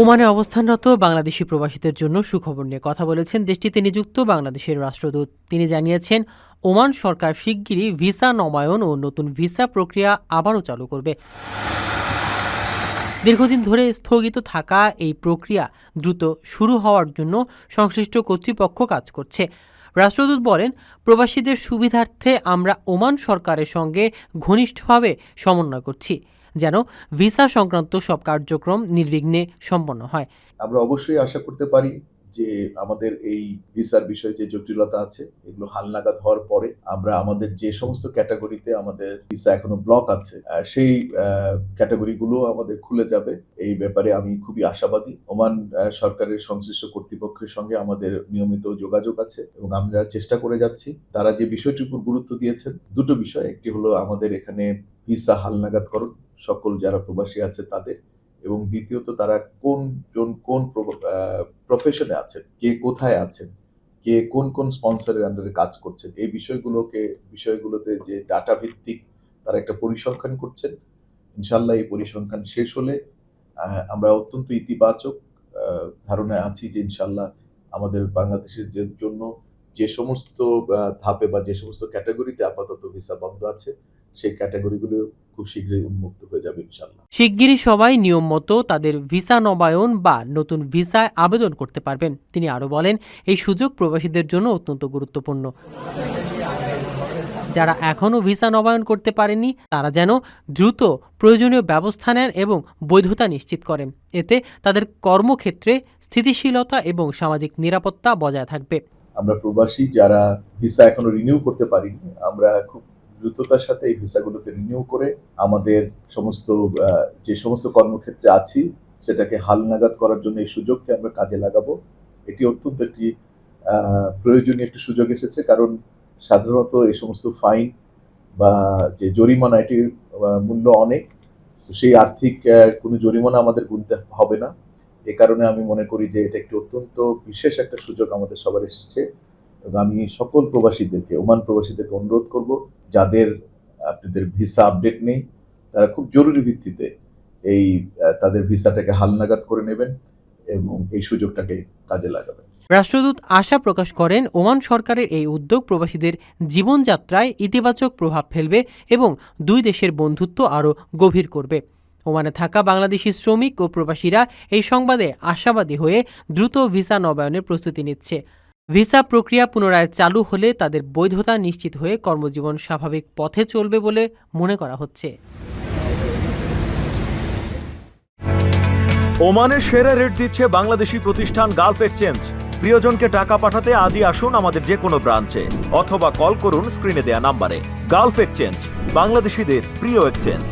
ওমানে অবস্থানরত বাংলাদেশি প্রবাসীদের জন্য সুখবর নিয়ে কথা বলেছেন দেশটিতে নিযুক্ত বাংলাদেশের রাষ্ট্রদূত। তিনি জানিয়েছেন, ওমান সরকার শিগগিরই ভিসা নবায়ন ও নতুন ভিসা প্রক্রিয়া আবারও চালু করবে। দীর্ঘদিন ধরে স্থগিত থাকা এই প্রক্রিয়া দ্রুত শুরু হওয়ার জন্য সংশ্লিষ্ট কর্তৃপক্ষ কাজ করছে। রাষ্ট্রদূত বলেন, প্রবাসীদের সুবিধার্থে আমরা ওমান সরকারের সঙ্গে ঘনিষ্ঠভাবে সমন্বয় করছি। যেন ভিসা সংক্রান্ত সব কার্যক্রম নির্বিঘ্নে সম্পন্ন হয়। আমরা অবশ্যই আশা করতে পারি যে আমাদের এই ভিসার বিষয়ে যে জটিলতা আছে, এগুলো হালনাগাদ হওয়ার পরে আমরা আমাদের যে সমস্ত ক্যাটাগরিতে আমাদের ভিসা এখনও ব্লক আছে সেই ক্যাটাগরিগুলো আমাদের খুলে যাবে। এই ব্যাপারে আমি খুবই আশাবাদী। ওমান সরকারের সংশ্লিষ্ট কর্তৃপক্ষের সঙ্গে আমাদের নিয়মিত যোগাযোগ আছে এবং আমরা চেষ্টা করে যাচ্ছি। তারা যে বিষয়টির উপর গুরুত্ব দিয়েছেন, দুটো বিষয়। একটি হলো আমাদের এখানে ভিসা হালনাগাদ হালনাগাদকরণ সকল যারা প্রবাসী আছে তাদের। এবং দ্বিতীয়ত তারা কোনজন কোন প্রফেশনে আছেন? কে কোথায় আছেন? কে কোন কোন স্পন্সরের আন্ডারে কাজ করছেন? এই বিষয়গুলোকে বিষয়গুলোতে যে ডাটা ভিত্তিক তারা একটা পরিসংখ্যান করছেন। ইনশাল্লাহ এই পরিসংখ্যান শেষ হলে আমরা অত্যন্ত ইতিবাচক ধারণায় আছি যে ইনশাল্লাহ আমাদের বাংলাদেশের জন্য যে সমস্ত ধাপে বা যে সমস্ত ক্যাটাগরিতে আপাতত ভিসা বন্ধ আছে। সেই ক্যাটাগরিগুলো খুব শীঘ্রই উন্মুক্ত হয়ে যাবে ইনশাল্লাহ শিগগিরই সবাই নিয়ম মতো তাদের ভিসা নবায়ন বা নতুন ভিসায় আবেদন করতে পারবেন। তিনি আরও বলেন এই সুযোগ প্রবাসীদের জন্য অত্যন্ত গুরুত্বপূর্ণ। যারা এখনও ভিসা নবায়ন করতে পারেনি তারা যেন দ্রুত প্রয়োজনীয় ব্যবস্থা নেন এবং বৈধতা নিশ্চিত করেন। এতে তাদের কর্মক্ষেত্রে স্থিতিশীলতা এবং সামাজিক নিরাপত্তা বজায় থাকবে। আমরা প্রবাসী যারা ভিসা এখনও রিনিউ করতে পারিনি আমরা খুব দ্রুততার সাথে এই ভিসাগুলোকে রিনিউ করে আমাদের সমস্ত যে সমস্ত কর্মক্ষেত্রে আছি, সেটাকে হালনাগাদ করার জন্য এই সুযোগকে আমরা কাজে লাগাবো। এটি অত্যন্ত একটি প্রয়োজনীয় একটি সুযোগ এসেছে, কারণ সাধারণত এই সমস্ত ফাইন বা যে জরিমানা এটির মূল্য অনেক। তো সেই আর্থিক কোনো জরিমানা আমাদের গুনতে হবে না। এ কারণে আমি মনে করি যে এটা একটি অত্যন্ত বিশেষ একটা সুযোগ আমাদের সবার এসেছে। এবং আমি সকল প্রবাসীদেরকে, ওমান প্রবাসীদেরকে অনুরোধ করব, যাদের আপনাদের ভিসা আপডেট নেই, তারা খুব জরুরি ভিত্তিতে এই তাদের ভিসাটাকে হালনাগাদ করে নেবেন এবং এই সুযোগটাকে কাজে লাগাবেন। রাষ্ট্রদূত আশা প্রকাশ করেন, ওমান সরকারের এই উদ্যোগ প্রবাসীদের জীবনযাত্রায় ইতিবাচক প্রভাব ফেলবে এবং দুই দেশের বন্ধুত্ব আরও গভীর করবে। ওমানে থাকা বাংলাদেশি শ্রমিক ও প্রবাসীরা এই সংবাদে আশাবাদী হয়ে দ্রুত ভিসা নবায়নের প্রস্তুতি নিচ্ছে। ভিসা প্রক্রিয়া পুনরায় চালু হলে তাদের বৈধতা নিশ্চিত হয়ে কর্মজীবন স্বাভাবিক পথে চলবে বলে মনে করা হচ্ছে। ওমানের সেরা রেট দিচ্ছে বাংলাদেশি প্রতিষ্ঠান গালফ এক্সচেঞ্জ। প্রিয়জনকে টাকা পাঠাতে আজই আসুন আমাদের যে কোনো ব্রাঞ্চে, অথবা কল করুন স্ক্রিনে দেয়া নাম্বারে। গালফ এক্সচেঞ্জ, বাংলাদেশিদের প্রিয় এক্সচেঞ্জ।